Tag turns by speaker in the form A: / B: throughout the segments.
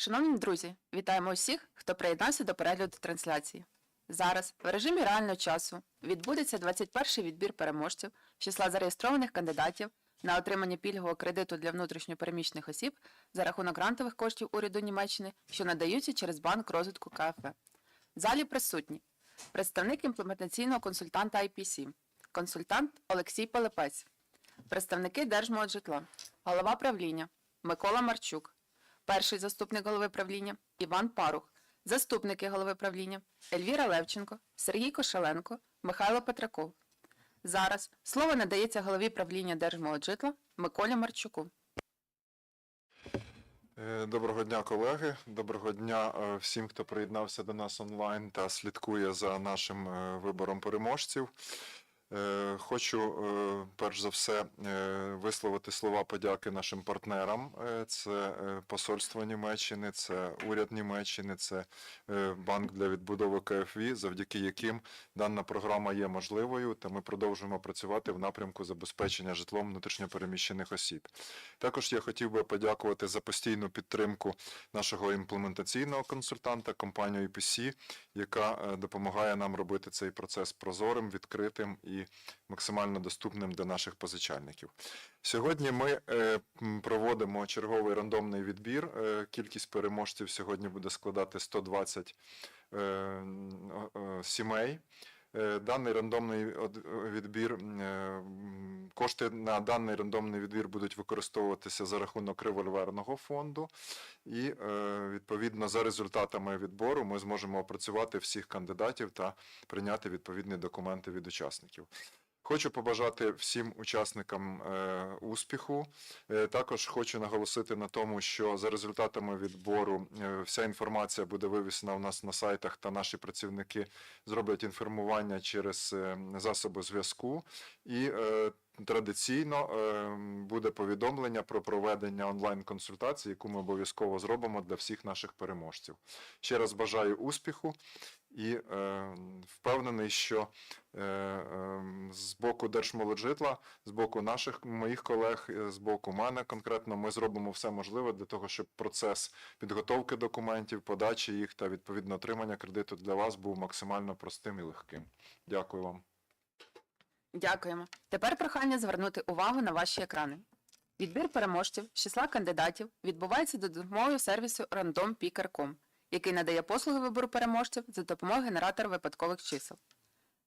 A: Шановні друзі, вітаємо усіх, хто приєднався до перегляду трансляції. Зараз в режимі реального часу відбудеться 21-й відбір переможців з числа зареєстрованих кандидатів на отримання пільгового кредиту для внутрішньопереміщених осіб за рахунок грантових коштів уряду Німеччини, що надаються через банк розвитку КФВ. В залі присутні представник імплементаційного консультанта IPC, консультант Олексій Пилипець, представники Держмоджитла, голова правління Микола Марчук, перший заступник голови правління Іван Парух, заступники голови правління Ельвіра Левченко, Сергій Кошеленко, Михайло Петраков. Зараз слово надається голові правління Держмоджитла Миколі Марчуку.
B: Е, Доброго дня, колеги. Доброго дня е, всім, хто приєднався до нас онлайн та слідкує за нашим е, вибором переможців. Е, Хочу е, перш за все е, висловити слова подяки нашим партнерам. Це посольство Німеччини, це уряд Німеччини, це банк для відбудови КФВ, завдяки яким дана програма є можливою, та ми продовжуємо працювати в напрямку забезпечення житлом внутрішньопереміщених осіб. Також я хотів би подякувати за постійну підтримку нашого імплементаційного консультанта, компанію EPC, яка е, допомагає нам робити цей процес прозорим, відкритим і максимально доступним для наших позичальників. Сьогодні ми е, проводимо черговий рандомний відбір. Е, Кількість переможців сьогодні буде складати 120 е, сімей. Е, Даний рандомний відбір е, кошти на даний рандомний відбір будуть використовуватися за рахунок револьверного фонду, і е, відповідно за результатами відбору ми зможемо опрацювати всіх кандидатів та прийняти відповідні документи від учасників. Хочу побажати всім учасникам е, успіху. Е, також хочу наголосити на тому, що за результатами відбору е, вся інформація буде вивісена у нас на сайтах, та наші працівники зроблять інформування через е, засоби зв'язку. І традиційно е, буде повідомлення про проведення онлайн-консультації, яку ми обов'язково зробимо для всіх наших переможців. Ще раз бажаю успіху і е, впевнений, що е, е, з боку Держмолоджитла, з боку наших моїх колег, е, з боку мене конкретно, ми зробимо все можливе для того, щоб процес підготовки документів, подачі їх та відповідно отримання кредиту для вас був максимально простим і легким. Дякую вам.
A: Дякуємо. Тепер прохання звернути увагу на ваші екрани. Відбір переможців з числа кандидатів відбувається за допомогою сервісу randompicker.com, який надає послуги вибору переможців за допомогою генератора випадкових чисел.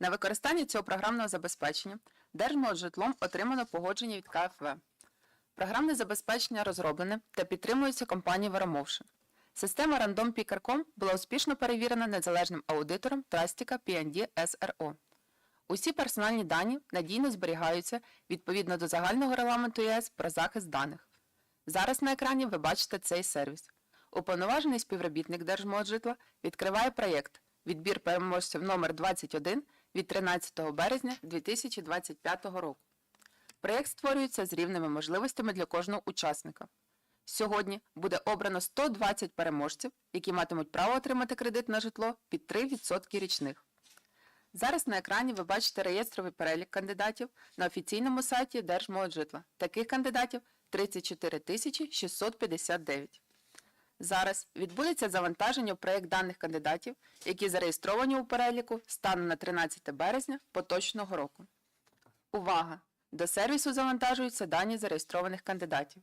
A: На використання цього програмного забезпечення Держмоджитлом отримано погодження від КФВ. Програмне забезпечення розроблене та підтримується компанією Veromotion. Система randompicker.com була успішно перевірена незалежним аудитором Trustica P&D SRO. Усі персональні дані надійно зберігаються відповідно до загального регламенту ЄС про захист даних. Зараз на екрані ви бачите цей сервіс. Уповноважений співробітник Держмоджитла відкриває проєкт Відбір переможців номер 21 від 13 березня 2025 року. Проєкт створюється з рівними можливостями для кожного учасника. Сьогодні буде обрано 120 переможців, які матимуть право отримати кредит на житло під 3% річних. Зараз на екрані ви бачите реєстровий перелік кандидатів на офіційному сайті Держмоджитла. Таких кандидатів 34 659. Зараз відбудеться завантаження в проєкт даних кандидатів, які зареєстровані у переліку станом на 13 березня поточного року. Увага! До сервісу завантажуються дані зареєстрованих кандидатів.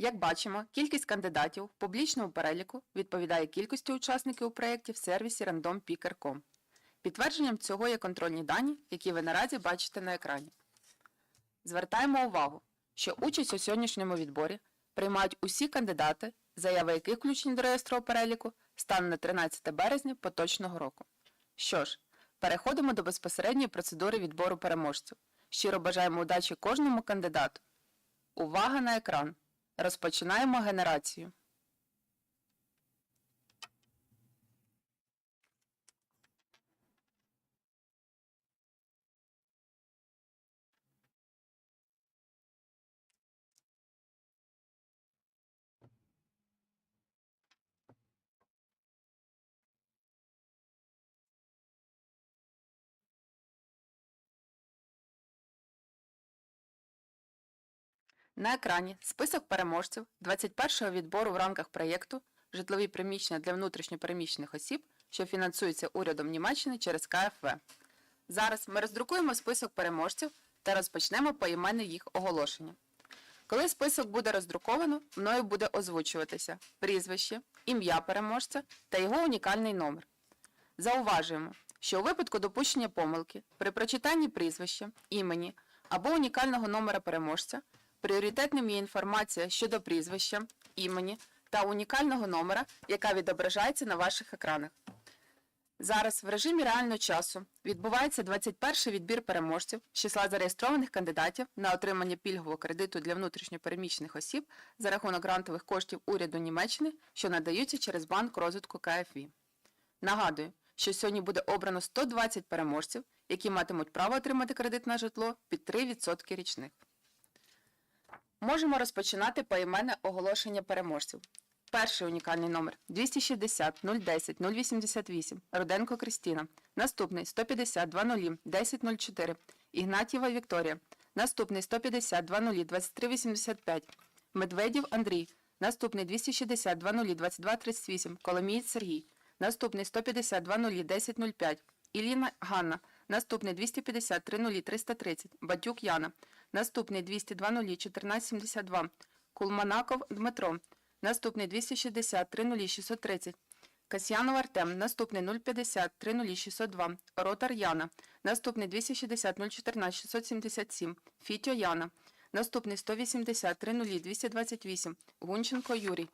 A: Як бачимо, кількість кандидатів в публічному переліку відповідає кількості учасників у проєкті в сервісі randompicker.com. Підтвердженням цього є контрольні дані, які ви наразі бачите на екрані. Звертаємо увагу, що участь у сьогоднішньому відборі приймають усі кандидати, заяви яких включені до реєстру переліку станом на 13 березня поточного року. Що ж, переходимо до безпосередньої процедури відбору переможців. Щиро бажаємо удачі кожному кандидату. Увага на екран! Розпочинаємо генерацію. На екрані список переможців 21-го відбору в рамках проєкту Житлові приміщення для внутрішньопереміщених осіб, що фінансується урядом Німеччини через КФВ. Зараз ми роздрукуємо список переможців та розпочнемо поіменне їх оголошення. Коли список буде роздруковано, мною буде озвучуватися прізвище, ім'я переможця та його унікальний номер. Зауважуємо, що у випадку допущення помилки при прочитанні прізвища, імені або унікального номера переможця пріоритетним є інформація щодо прізвища, імені та унікального номера, яка відображається на ваших екранах. Зараз в режимі реального часу відбувається 21-й відбір переможців з числа зареєстрованих кандидатів на отримання пільгового кредиту для внутрішньопереміщених осіб за рахунок грантових коштів уряду Німеччини, що надаються через банк розвитку КФІ. Нагадую, що сьогодні буде обрано 120 переможців, які матимуть право отримати кредит на житло під 3% річних. Можемо розпочинати поіменне оголошення переможців. Перший унікальний номер 260 010 088 Руденко Кристіна. Наступний 150 20 1004 Ігнатєва Вікторія. Наступний 150 20 2385 Медведів Андрій. Наступний 260 20 2238 Коломієць Сергій. Наступний 150 20 1005 Іліна Ганна. Наступний 250 30 330 Батюк Яна. Наступний 200 20 1472 Кулманаков Дмитро. Наступний 260 30 630 Касьянов Артем. Наступний 050 30 602 Ротар Яна. Наступний 260 014 677 Фітьо Яна. Наступний 180 30 228 Гунченко Юрій.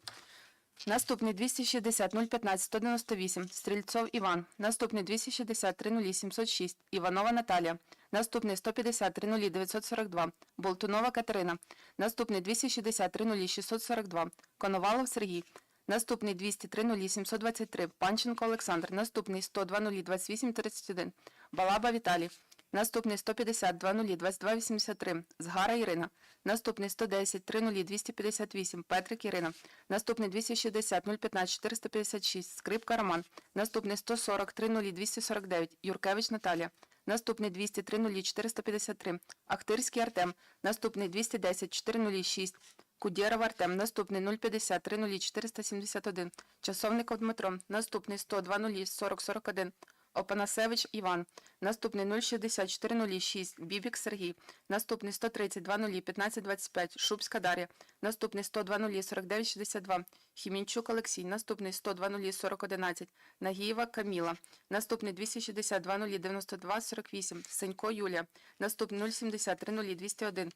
A: Наступний 260 015 198 Стрільцов Іван. Наступний 260 30 706 Іванова Наталія. Наступний 150 30 942 Болтунова Катерина. Наступний 260 30 642 Коновалов Сергій. Наступний 200 30 723 Панченко Олександр. Наступний 100 20 28 31 Балаба Віталій. Наступний 150 20 22 83 Згара Ірина. Наступний 110 30 258 Петрик Ірина. Наступний 260 015 456 Скрипка Роман. Наступний 140 30 249 Юркевич Наталія. Наступний 200 30 453 Ахтирський Артем. Наступний 210 406 Кудєров Артем. Наступний 050 30 471 Часовников Дмитро. Наступний 100 20 40 41 Опанасевич Іван. Наступний 06406 Бібік Сергій. Наступний 130 20 15 25 Шубська Дар'я. Наступний 100 20 49 62 Хімінчук Олексій. Наступний 100 20 40 11 Нагієва Каміла. Наступний 260 20 92 48 Сенько Юлія. Наступний 070 30 201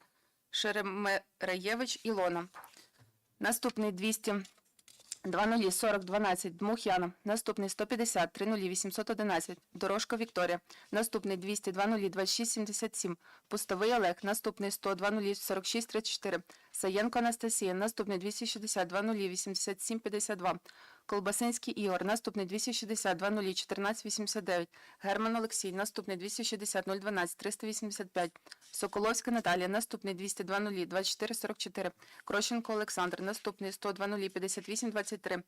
A: Шеремереєвич Ілона. Наступний 200 20 40 12 Дмух Яна. Наступний 150 30 811 Дорожка Вікторія. Наступний 200 20 26 77 Пустовий Олег. Наступний 100 20 46 34 Саєнко Анастасія. Наступний 260 20 87 52 Колбасинський Ігор. Наступний 260 20 14 89 Герман Олексій. Наступний 260 012 385 Соколовська Наталія. Наступний 200 20 24 44 Крощенко Олександр. Наступний 100 20 58 23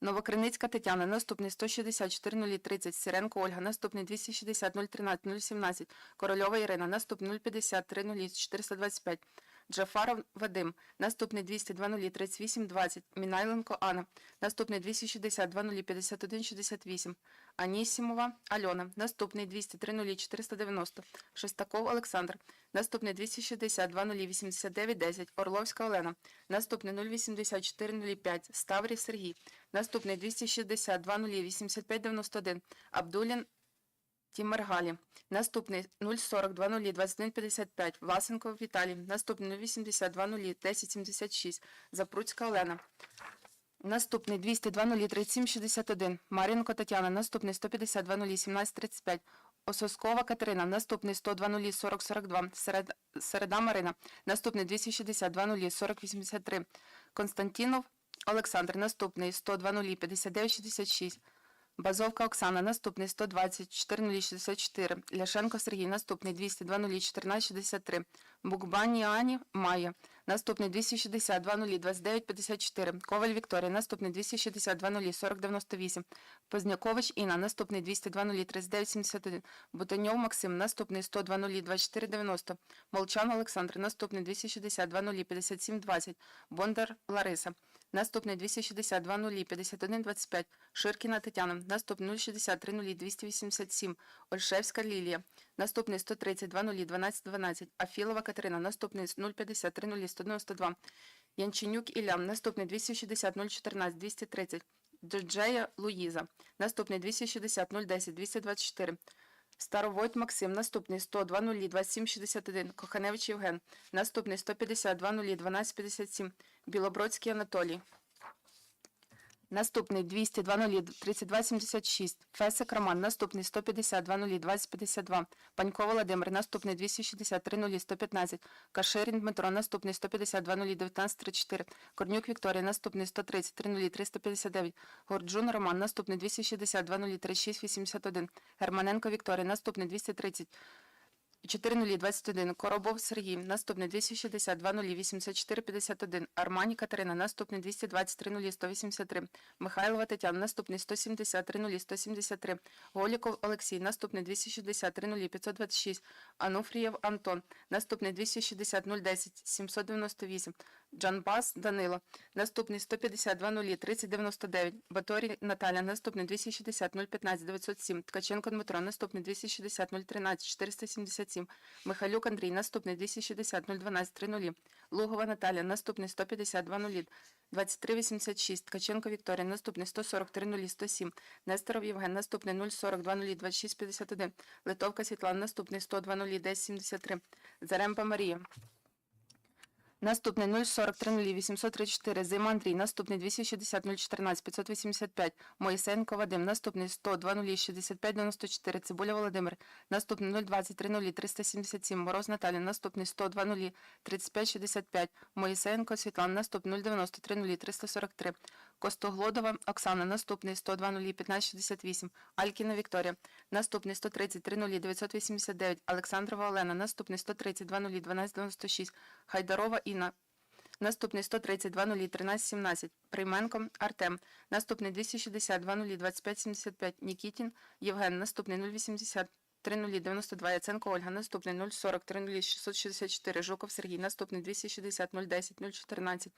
A: Новокриницька Тетяна. Наступний 164 030 Сиренко Ольга. Наступний 260 013 017 Корольова Ірина. Наступний 050 30 425 Джафаров Вадим. Наступний 200 20 38 20 Мінайленко Анна. Наступний 260 20 51 68 Анісімова Альона. Наступний 200 30 490 Шестаков Олександр. Наступний 260 20 89 10 Орловська Олена. Наступний 084 05 Ставрів Сергій. Наступний 260 20 85 91 Абдулін Тімергалі. Наступний 040 20 21 55 Власенко Віталій. Наступний 080 20 10 76 Запруцька Олена. Наступний 200 20 37 61 Мар'їнко Тетяна. Наступний 150 20 17 35 Ососкова Катерина. Наступний 100 20 40 42 Серед... Середа Марина. Наступний 260 20 40 83 Константінов Олександр. Наступний 100 20 59 66 Базовка Оксана, наступний 120 4064. Ляшенко Сергій, наступний 200 1463. Букбані Ані Майя, наступний 260 29 54. Коваль Вікторія, наступний 260 40 98. Познякович Інна, наступний 200 39 71. Бутаньов Максим, наступний 100 24 90. Молчан Олександр, наступний 260 57 20. Бондар Лариса, наступний 260 51 25. Ширкіна Тетяна, наступний 060 287. Ольшевська Лілія, наступний 130 12 12. Афілова Катерина, наступний 050 192. Янченюк Ілля, наступний 260 014 230. Джея Луїза, наступний 260 010 224. Старовойт Максим, наступний 100 20 27 61. Коханевич Євген, наступний 150 20 12 57. Білобродський Анатолій. Наступний 200 20 32 76. Фесик Роман, наступний 150 20 20 52. Панько Володимир, наступний 260 30 115. Каширін Дмитро, наступний 150 20 19 34. Корнюк Вікторія, наступний 130 30 359. Горджун Роман, наступний 260 20 36 81. Германенко Вікторія, наступний 230 4021. Коробов Сергій, наступний 260 20 84 51. Армані Катерина, наступний 220 30 183. Михайлова Тетяна, наступний 170 30 173. Голіков Олексій, наступний 260 30 526. Ануфрієв Антон, наступний 260 010 798. Джанбас Данило, наступний 150 20 30 99. Баторій Наталя, наступний 260 015 907. Ткаченко Дмитро, наступний 260 013 477. Михайлюк Андрій, наступний 260 012 30. Лугова Наталя, наступний 150 20 2386. Ткаченко Вікторія, наступний 140 30 107. Несторов Євген, наступний 040 20 26 51. Литовка Світлана, наступний 100 20 10 73. Заремба Марія. Наступний 043 834. Зима Андрій. Наступний 260 014 585. Моїсенко Вадим. Наступний 100 20 65 94. Цибуля Володимир. Наступний 020 30 377. Мороз Наталя. Наступний 100 20 35 65. Моїсенко Світлана. Наступний 090 30 343. Костоглодова Оксана. Наступний 100 20 15 68. Алькіна Вікторія. Наступний 130 30 989. Олександрова Олена. Наступний 130 20 12 96. Хайдарова Інна. Наступний 130 20 13 17. Прийменко Артем. Наступний 260 20 25 75. Нікітін Євген. Наступний 080 3092. Яценко Ольга. Наступний 040 30 664. Жуков Сергій. Наступний 260 010 014.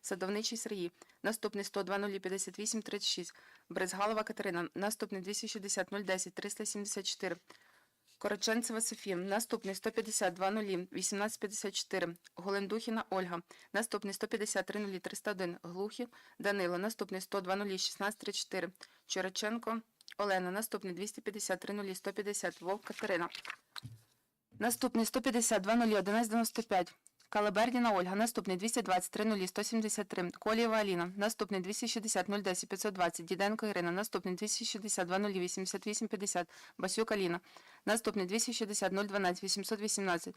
A: Садовничий Сергій. Наступний 100 20 58 36. Брезгалова Катерина. Наступний 260 010 374. Короченцева Софія. Наступний 150 20 1854. Голендухіна Ольга. Наступний 150 30 301. Глухів Данило. Наступний 100 20 16 34. Олена. Наступний 250 30 150. Вовк Катерина. Наступний 150 20 11 95. Калабердіна Ольга. Наступний 220 30 173. Колієва Аліна. Наступний 260 010 520. Діденко Ірина. Наступний 260 20 88 50. Басюк Аліна. Наступний 260 012 818.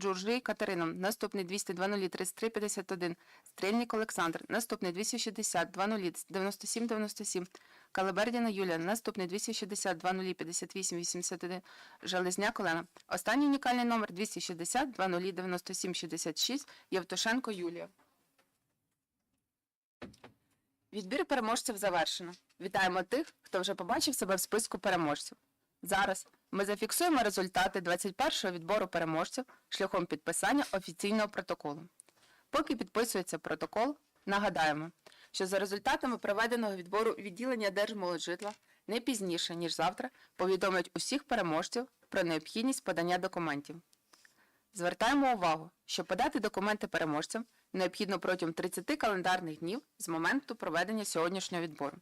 A: Джуржій Катерина. Наступний 200 20 33 51. Стрельник Олександр. Наступний 260 20 97 97. Калабердіна Юлія. Наступний 260 20 58 81. Железняк Олена. Останній унікальний номер 260 20 97 66. Євтушенко Юлія. Відбір переможців завершено. Вітаємо тих, хто вже побачив себе в списку переможців. Зараз ми зафіксуємо результати 21-го відбору переможців шляхом підписання офіційного протоколу. Поки підписується протокол, нагадаємо, що за результатами проведеного відбору відділення Держмолоджитла не пізніше, ніж завтра, повідомлять усіх переможців про необхідність подання документів. Звертаємо увагу, що подати документи переможцям необхідно протягом 30 календарних днів з моменту проведення сьогоднішнього відбору.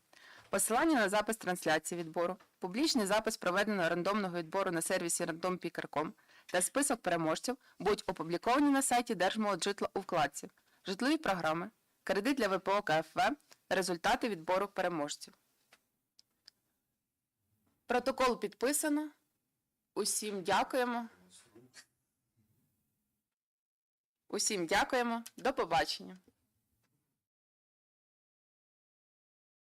A: Посилання на запис трансляції відбору, публічний запис проведеного рандомного відбору на сервісі randompicker.com та список переможців будуть опубліковані на сайті Держмолоджитла у вкладці Житлові програми, кредит для ВПО КФВ, результати відбору переможців. Протокол підписано. Усім дякуємо. Усім дякуємо. До побачення.